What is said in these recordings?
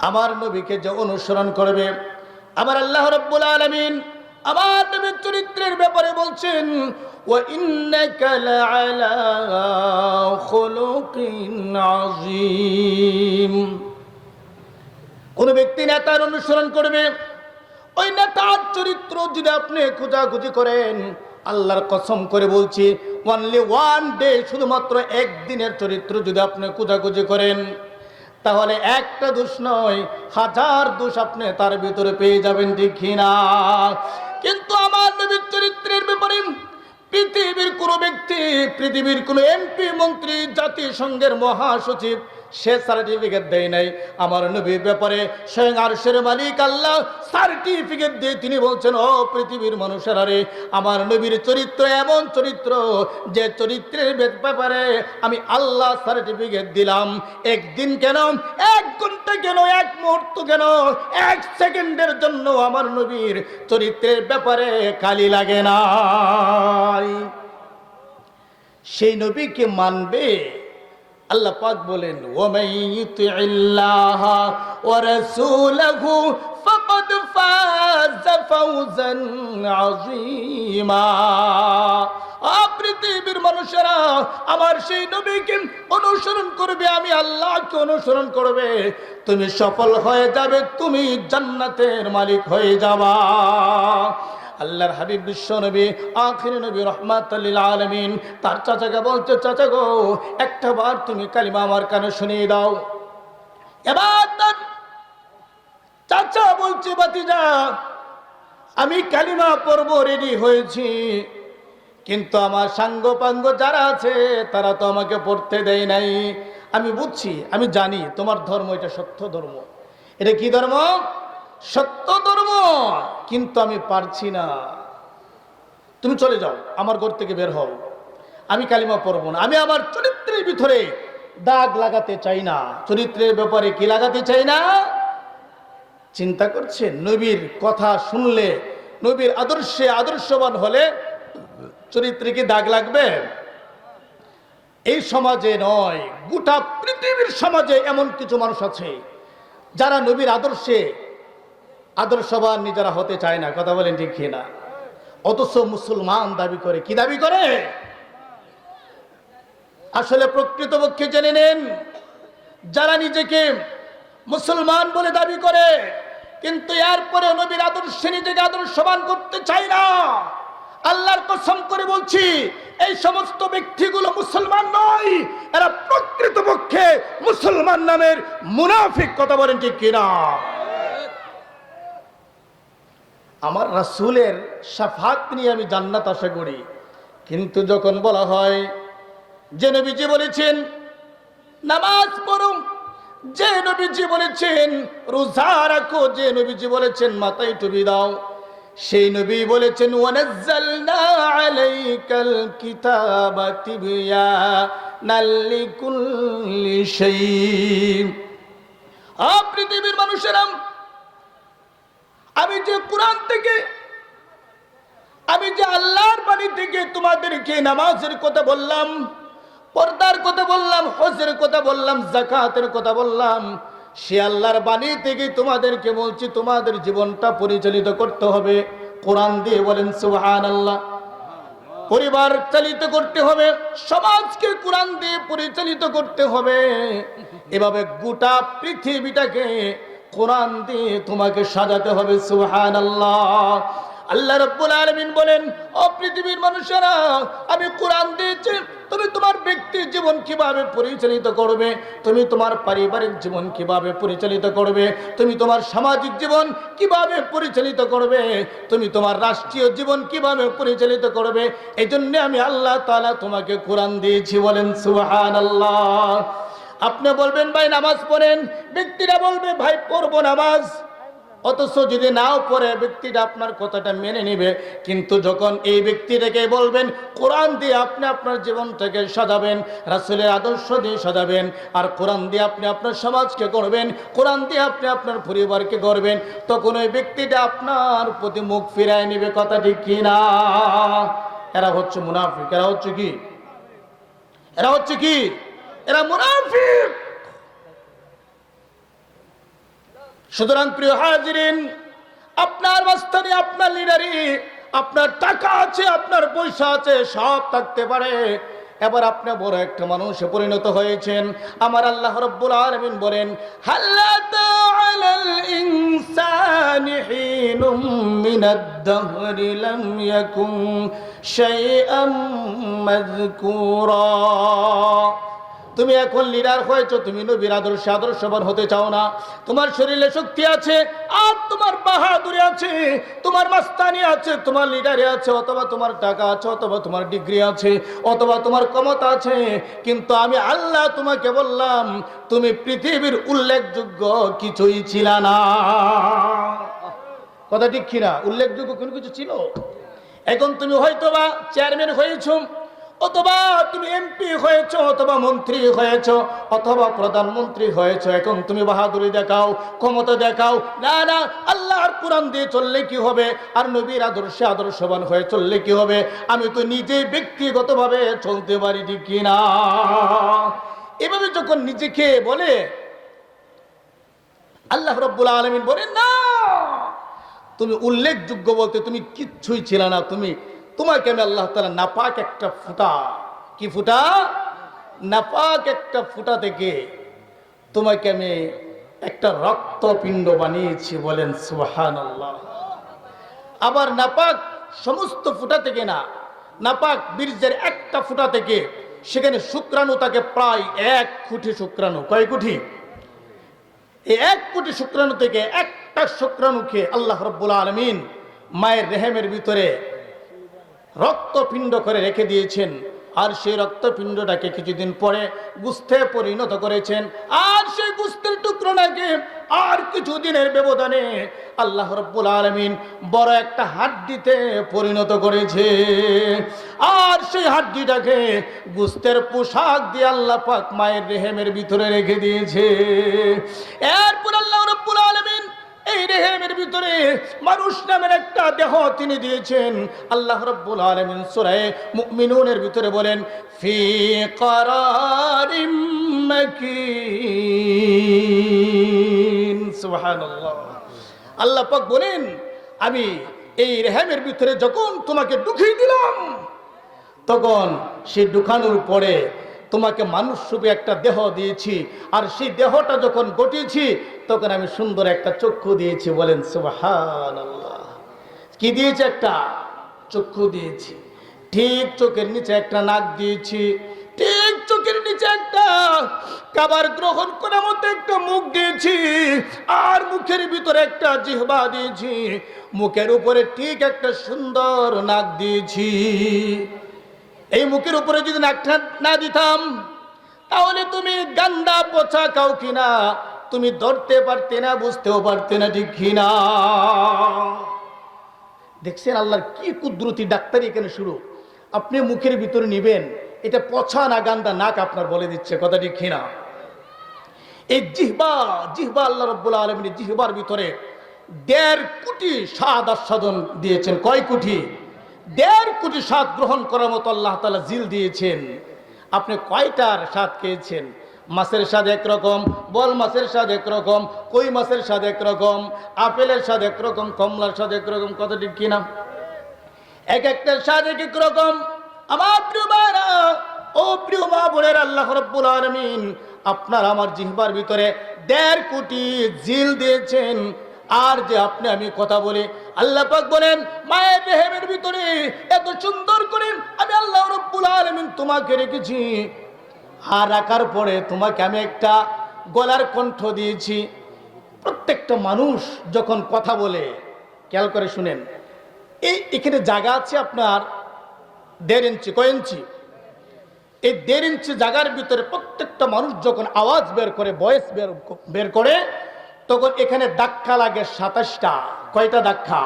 আমার নবীকে যে অনুসরণ করবে, আমার আল্লাহ রব্বুল আলমিন আমার নবীর চরিত্রের ব্যাপারে বলছেন ও কোন ব্যক্তি নেতার অনুসরণ করবে, ওই নেতার চরিত্র যদি আপনি খোঁজাখুঁজি করেন, আল্লাহর কসম করে বলছি অনলি ওয়ান ডে শুধুমাত্র একদিনের চরিত্র যদি আপনি খোঁজাখুঁজি করেন। তাহলে একটা দোষ নয়, হাজার দোষ আপনি তার ভিতরে পেয়ে যাবেন দেখি না কিন্তু আমার নবীর চরিত্রের ব্যাপারে পৃথিবীর কোনো ব্যক্তি, পৃথিবীর কোনো এমপি, মন্ত্রী, জাতিসংঘের মহাসচিব সে সার্টিফিকেট দেয় নাই। আমার নবীর ব্যাপারে স্বয়ং আরশের মালিক আল্লাহ সার্টিফিকেট দিয়ে তিনি বলছেন, ও পৃথিবীর মানুষেরা রে, আমার নবীর চরিত্র এমন চরিত্র যে চরিত্রের ব্যাপারে আমি আল্লাহ সার্টিফিকেট দিলাম। একদিন কেন, এক ঘণ্টা কেন, এক মুহূর্ত কেন, এক সেকেন্ডের জন্য আমার নবীর চরিত্রের ব্যাপারে কালি লাগে না সেই নবীকে মানবে? আল্লাহ পাক বলেন ফাকাদ ফাজ ফাওজান আযীমা। পৃথিবীর মানুষেরা, আমার সেই নবীকে অনুসরণ করবে, আমি আল্লাহকে অনুসরণ করবে। তুমি সফল হয়ে যাবে, তুমি জান্নাতের মালিক হয়ে যাবা। আল্লাহর হাবিব বিশ্ব নবী, আখির নবী রহমাতুল্লিল আলমিন। তার চাচাকে বলছে, চাচা গো, একটা বার তুমি কালিমা আমার কানে শুনিয়ে দাও। এবার চাচা বলছে বাতিজা আমি কালিমা পর্ব রেডি হয়েছি। কিন্তু আমার সাঙ্গ পাঙ্গ যারা আছে, তারা তো আমাকে পড়তে দেয় নাই। আমি বুঝছি, আমি জানি তোমার ধর্ম এটা সত্য ধর্ম। এটা কি ধর্ম? সত্য ধর্ম, কিন্তু আমি পারছি না। তুমি চলে যাও, আমার ঘর থেকে বের হও। আমি কালিমা পড়ব না। আমি আমার চরিত্রের ভিতরে দাগ লাগাতে চাই না। চরিত্রের ব্যাপারে কি লাগাতে চাই না? চিন্তা করছেন নবীর কথা শুনলে, নবীর আদর্শে আদর্শবান হলে চরিত্রে কি দাগ লাগবে? এই সমাজে নয়, গোটা পৃথিবীর সমাজে এমন কিছু মানুষ আছে, যারা নবীর আদর্শে আদর্শবান নিজেরা হতে চায় না, কথা বলেন ঠিক না অথচ মুসলমান দাবি করে, কি দাবি করে? আসলে প্রকৃতপক্ষে জেনে নেন, যারা নিজেকে মুসলমান বলে দাবি করে, কিন্তু এরপরে নবীর আদর্শে নিজেকে আদর্শবান করতে চায় না, আল্লাহর কসম করে বলছি, এই সমস্ত ব্যক্তিগুলো মুসলমান নয়, এরা প্রকৃতপক্ষে মুসলমান নামের মুনাফিক, কথা বলেন ঠিক কিনা? আমার রাসূলের সাফাত নিয়ে আমি জান্নাত আশা করি। কিন্তু যখন বলা হয়, যে নবীজি বলেছেন, নামাজ পড়ুন, যে নবীজি বলেছেন, রোজা রাখো, যে নবীজি বলেছেন, মাথায় টুপি দাও, সেই নবী বলেছেন, ওয়ানাজ্জালনা আলাইকাল আ পৃথিবীর মানুষেরা আমি যে কোরআন থেকে, আমি যে আল্লাহর বাণী থেকে তোমাদেরকে নামাজের কথা বললাম, পর্দার কথা বললাম, হজের কথা বললাম জাকাতের কথা বললাম, সে আল্লাহর বাণী থেকে তোমাদেরকে বলছি, তোমাদের জীবনটা পরিচালিত করতে হবে। কোরআন দিয়ে বলেন সুহান আল্লাহ পরিবার চালিত করতে হবে, সমাজকে কোরআন দিয়ে পরিচালিত করতে হবে। এভাবে গোটা পৃথিবীটাকে কোরআন দিয়ে তোমাকে সাজাতে হবে সুহান আল্লাহ রব্বুল আলমিন বলেন, ও পৃথিবীর মানুষেরা, আমি কোরআন দিয়েছি, তুমি তোমার ব্যক্তি জীবন কীভাবে পরিচালিত করবে? তুমি তোমার পারিবারিক জীবন কীভাবে পরিচালিত করবে? তুমি তোমার সামাজিক জীবন কীভাবে পরিচালিত করবে? তুমি তোমার রাষ্ট্রীয় জীবন কীভাবে পরিচালিত করবে? এই জন্য আমি আল্লাহ তালা তোমাকে কোরআন দিয়েছি, বলেন সুহান আল্লাহ আপনি বলবেন, ভাই, নামাজ পড়েন। ব্যক্তিরা বলবে, ভাই, পড়ব নামাজ। অথচ যদি নাও পড়ে, ব্যক্তিটা আপনার কথাটা মেনে নিবে। কিন্তু যখন এই ব্যক্তিটাকে বলবেন, কোরআন দিয়ে আপনি আপনার জীবনটাকে সাজাবেন, রাসুলের আদর্শ দিয়ে সাজাবেন, আর কোরআন দিয়ে আপনি আপনার সমাজকে করবেন কোরআন দিয়ে আপনি আপনার পরিবারকে করবেন তখন ওই ব্যক্তিটা আপনার প্রতি মুখ ফিরায় নিবে। কথাটি কি না? এরা হচ্ছে মুনাফিক। এরা হচ্ছে কি? এরা হচ্ছে কি? এরা মুনাফিক। সুতরাং প্রিয় হাজিরিন, আপনার মাস্তানি আপনার লিডারি, আপনার টাকা আছে, আপনার পয়সা আছে, সব থাকতে পারে। এবার আপনি বড় একটা মানুষে পরিণত হয়েছেন। আমার আল্লাহ রব্বুল আলামিন বলেন হাল্লাতা তুমি এখন লিডার হয়েছো, তুমি নবীর আদর্শ, আদর্শবান হতে চাও না। তোমার শরীরে শক্তি আছে, আর তোমার বাহাদুরি আছে, তোমার মাস্তানি আছে, তোমার লিডারে আছে, অথবা তোমার টাকা আছে, অথবা তোমার ডিগ্রি আছে, অথবা তোমার ক্ষমতা আছে। কিন্তু আমি আল্লাহ তোমাকে বললাম, তুমি পৃথিবীর উল্লেখযোগ্য কিছুই ছিল না। কথা ঠিক কিনা? উল্লেখযোগ্য কোনো কিছু ছিল? এখন তুমি হয়তোবা চেয়ারম্যান হয়েছো অথবা তুমি এমপি হয়েছ, অথবা মন্ত্রী হয়েছ, অথবা প্রধানমন্ত্রী হয়েছ, এখন তুমি বাহাদুরি দেখাও, ক্ষমতা দেখাও, না না, আল্লাহর কোরআন দিয়ে চললে কি হবে? আর নবীর আদর্শে আদর্শবান হয়ে চললে কি হবে? আমি তো নিজে ব্যক্তিগতভাবে চলতে পারি, ঠিক কিনা এভাবে যখন নিজেকে বলে, আল্লাহ রব্বুল আলমিন বলেন, না! তুমি উল্লেখযোগ্য বলতে তুমি কিচ্ছুই ছিল না, তুমি তোমাকে আমি আল্লাহ তালা নাপাক একটা ফুটা, কি ফুটা? নাপাক একটা ফুটা থেকে তোমাকে আমি একটা রক্তপিণ্ড বানিয়েছি বলেন সুহান আল্লাহ আবার নাপাক সমস্ত ফুটা থেকে না, নাপাক বীর্যের একটা ফুটা থেকে সেখানে শুক্রাণু তাকে প্রায় এক কোটি শুক্রাণু, কয় কোটি এই এক কোটি শুক্রাণু থেকে একটা শুক্রাণুকে আল্লাহ রব্বুল আলমিন মায়ের রেহেমের ভিতরে রক্তপিণ্ড করে রেখে দিয়েছেন। আর সেই রক্তপিণ্ডটাকে কিছুদিন পরে গুস্তে পরিণত করেছেন। আর সেই গুস্তের টুকরোটাকে আর কিছুদিনের ব্যবধানে আল্লাহ রব্বুল আলমিন বড় একটা হাড্ডিতে পরিণত করেছে। আর সেই হাড্ডিটাকে গুস্তের পোশাক দিয়ে আল্লাহ পাক মায়ের রেহেমের ভিতরে রেখে দিয়েছে। এরপর আল্লাহ রব্বুল আলমিন এই রেহেমের ভিতরে মানুষ নামের একটা দেহ তিনি দিয়েছেন। আল্লাহ রব্বুল আলামিন সূরা মুমিনুনের ভিতরে বলেন, ফি করারিম সুবহানাল্লাহ। আল্লাহ পাক বলেন, আমি এই রেহেমের ভিতরে যখন তোমাকে ঢুকিয়ে দিলাম, তখন সে ঢুকানোর পরে তোমাকে মানুষ রূপে একটা দেহ দিয়েছি। আর সেই দেহটা যখন গটিয়েছি, তখন আমি সুন্দর একটা চক্ষু দিয়েছি বলেন কি দিয়েছে একটা? চক্ষু দিয়েছি। ঠিক চোখের নিচে একটা নাক দিয়েছি। ঠিক চোখের নিচে একটা খাবার গ্রহণ করার মতো একটা মুখ দিয়েছি। আর মুখের ভিতরে একটা জিহবা দিয়েছি। মুখের উপরে ঠিক একটা সুন্দর নাক দিয়েছি। এই মুখের উপরে যদি না দিতাম, তাহলে তুমি গান্দা পচা খাও কিনা? তুমি ধরতে পারতে না, বুঝতেও পারতে না, ঠিক কিনা? দেখছেন আল্লাহর কি কুদরতি ডাক্তারি এখানে শুরু। আপনি মুখের ভিতরে নিবেন, এটা পছা না, গান্দা নাক আপনার বলে দিচ্ছে, কথা ঠিক কিনা? এই জিহবা জিহবা আল্লাহ রব্বুল আলমিনের জিহবার ভিতরে দেড় কোটি স্বাদ আস্বাদন দিয়েছেন। কয় কোটি? দেড় কোটি স্বাদ গ্রহণ করার মতো আল্লাহ তালা জিল দিয়েছেন। আপনি কয়টার স্বাদ খেয়েছেন? মাছের স্বাদ একরকম, বল মাছের স্বাদ একরকম, কই মাছের স্বাদ একরকম, আপেলের স্বাদ একরকম, কমলার স্বাদ একরকম কত ঠিক কিনা? এক একটা স্বাদ এক এক রকম। আমার প্রিয় ও প্রিয় মা বোনের, আল্লাহ রব্বুল আলমিন আপনার আমার জিহ্বার ভিতরে দেড় কোটি জিল দিয়েছেন। আর যে আপনি আমি কথা বলি, আল্লাহ পাক বলেন মায়ের রেহেমের ভিতরে এত সুন্দর করেন আমি আল্লাহ রব্বুল আলমিন তোমাকে রেখেছি। আর রাখার পরে তোমাকে আমি একটা গলার কণ্ঠ দিয়েছি। প্রত্যেকটা মানুষ যখন কথা বলে, খেয়াল করে শুনেন, এই এখানে জায়গা আছে আপনার দেড় ইঞ্চি, কয় ইঞ্চি? এই দেড় ইঞ্চি জায়গার ভিতরে প্রত্যেকটা মানুষ যখন আওয়াজ বের করে বয়স বের বের করে তখন এখানে ধাক্কা লাগে সাতাশটা। কয়টা ধাক্কা?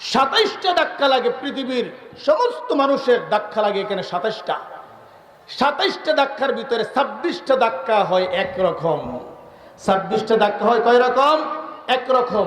সাতাইশটা ধাক্কা লাগে পৃথিবীর সমস্ত মানুষের ধাক্কা লাগে এখানে সাতাশটা সাতাইশটা ধাক্কার ভিতরে ছাব্বিশটা ধাক্কা হয় একরকম। ছাব্বিশটা ধাক্কা হয় কয় রকম? একরকম।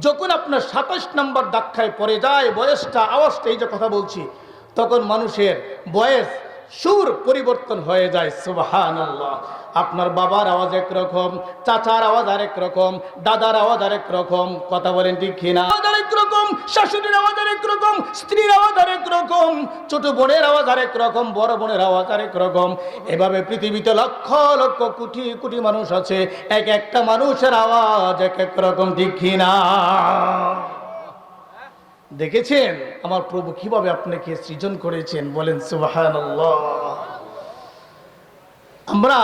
যখন আপনার সাতাশ নম্বর ধাক্কায় পড়ে যায়, বয়সটা, আওয়াজটা, এই যে কথা বলছি, তখন মানুষের বয়স সুর পরিবর্তন হয়ে যায় সুবাহান আপনার বাবার আওয়াজ একরকম, চাচার আওয়াজ আরেক রকম দাদার আওয়াজ আরেক রকম কথা বলেন ঠিক কিনা? আরেক রকম শাশুড়ির আওয়াজ আরেক রকম স্ত্রীর আওয়াজ আরেক রকম ছোট বোনের আওয়াজ আরেক রকম বড় বোনের আওয়াজ আরেক রকম এভাবে পৃথিবীতে লক্ষ লক্ষ, কোটি কোটি মানুষ আছে, এক একটা মানুষের আওয়াজ এক এক রকম, ঠিক কিনা? দেখেছেন আমার প্রভু কীভাবে আপনাকে সৃজন করেছেন? বলেন সুবাহান আমরা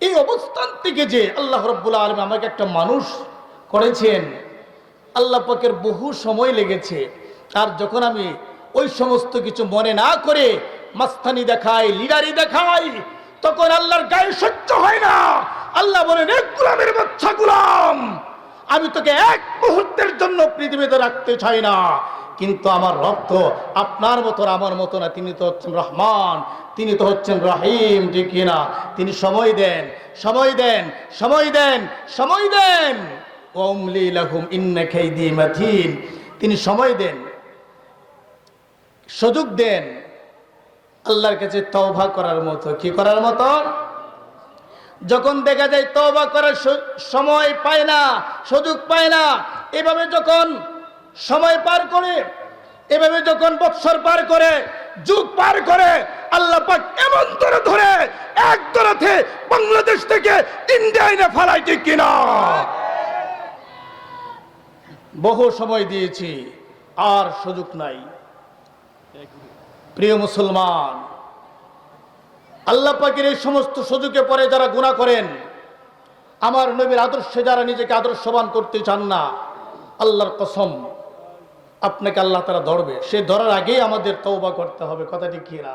এই অবস্থান থেকে যে আল্লাহ রব্বুল আলম আমাকে একটা মানুষ করেছেন, আল্লাহ পাকের বহু সময় লেগেছে। আর যখন আমি ওই সমস্ত কিছু মনে না করে মাস্তানি দেখাই, লিডারি দেখাই, তখন আল্লাহর গায়ে সহ্য হয় না। আল্লাহ বলেন এক গুলামের বাচ্চা গুলাম আমি তোকে এক মুহূর্তের জন্য পৃথিবীতে রাখতে চাই না। কিন্তু আমার রক্ত আপনার মতো আমার মতো না। তিনি তো হচ্ছেন রহমান, তিনি তো হচ্ছেন রহিম, ঠিক কিনা তিনি সময় দেন সময় দেন সময় দেন সময় দেন। ওমলি লাহুম ইন্না তিনি সময় দেন, সুযোগ দেন। আল্লাহর কাছে তওবা করার মতো, কি করার মতো? যখন দেখা যায় তওবা করার সময় পায় না, সুযোগ পায় না, এভাবে যখন সময় পার করে, এভাবে যখন বৎসর পার করে, যুগ পার করে, আল্লাহ পাক এমন ধরে ধরে এক ধরাতে বাংলাদেশ থেকে ইন্ডিয়ায় না ফালাই কিনা বহু সময় দিয়েছি, আর সুযোগ নাই। প্রিয় মুসলমান আল্লাহ পাকের এই সমস্ত সুযোগে পরে যারা গুণা করেন, আমার নবীর আদর্শে যারা নিজেকে আদর্শবান করতে চান না, আল্লাহর কসম, আপনাকে আল্লাহ তারা ধরবে। সে ধরার আগেই আমাদের তৌবা করতে হবে। কথাটি কি না?